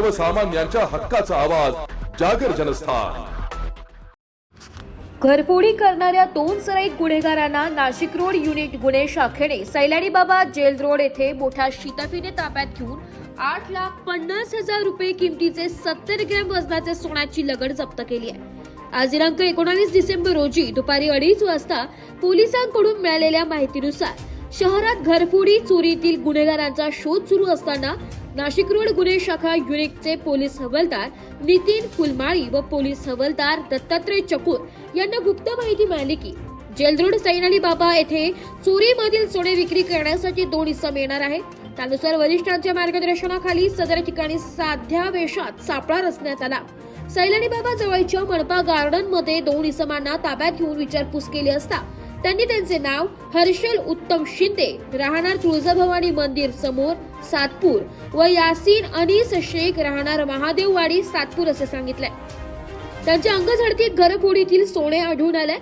सर्वसामान्यांच्या हक्काचा आवाज जागर जनस्थान. घरफोडी करणाऱ्या दोन सराईत गुन्हेगारांना नाशिक रोड युनिट गुन्हे शाखेने सैलानी बाबा जेल रोड येथे मोठ्या शिताफीने ताब्यात घेऊन आठ लाख पन्नास हजार रुपये किमतीचे सत्तर ग्रॅम वजनाचे सोन्याची लगड जप्त केली आहे. आज दिनांक एकोणावीस डिसेंबर रोजी दुपारी अडीच वाजता पोलिसांकडून मिळालेल्या माहितीनुसार शहरात घरफोडी चोरीतील गुन्हेगारांचा शोध सुरू असताना नाशिक रोड गुन्हे शाखा युनिटचे पोलीस हवालदार नितीन फुलमाळी व पोलीस हवालदार दत्तात्रय चकोर यांना गुप्त माहिती मिळाली की जेलरोड सैनाली बाबा येथे चोरीमधील सोने विक्री करण्यासाठी दोन इसम येणार आहे. त्यानुसार वरिष्ठांच्या मार्गदर्शनाखाली सदर ठिकाणी साध्या वेशात सापळा रचण्यात आला. सैलानी बाबा जवळच्या मनपा गार्डनमध्ये दोन इसमांना ताब्यात घेऊन विचारपूस केली असता त्यांनी त्यांचे नाव हर्षल उत्तम शिंदे राहणार तुळजाभवानी मंदिर समोर सातपूर व यासीन अनीस शेख राहणार महादेववाडी सातपूर असे सांगितले. त्यांच्या अंगझडतीत घरफोडीतील सोने आढळून आले.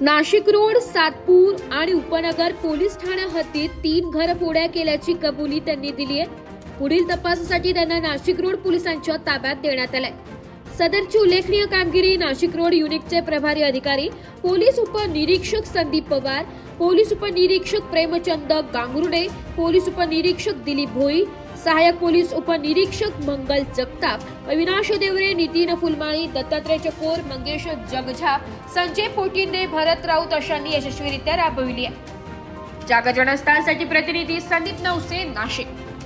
नाशिक रोड सातपूर आणि उपनगर पोलीस ठाण्या हद्दीत तीन घरफोड्या केल्याची कबुली त्यांनी दिली आहे पुढील तपासासाठी त्यांना नाशिक रोड पोलिसांच्या ताब्यात देण्यात आलाय. सदरची उल्लेखनीय कामगिरी नाशिक रोड युनिटचे प्रभारी अधिकारी पोलीस उपनिरीक्षक संदीप पवार पोलीस उपनिरीक्षक प्रेमचंद गांगरुडे पोलीस उपनिरीक्षक दिलीप भोई सहाय्यक पोलीस उपनिरीक्षक मंगल जगताप अविनाश देवरे नितीन फुलमाळी दत्तात्रय चकोर मंगेश जगझाप संजय पोटिंदे भरत राऊत अशांनी यशस्वीरित्या राबविली आहे. जागरणस्थानसाठी प्रतिनिधी संदीप नवसे नाशिक.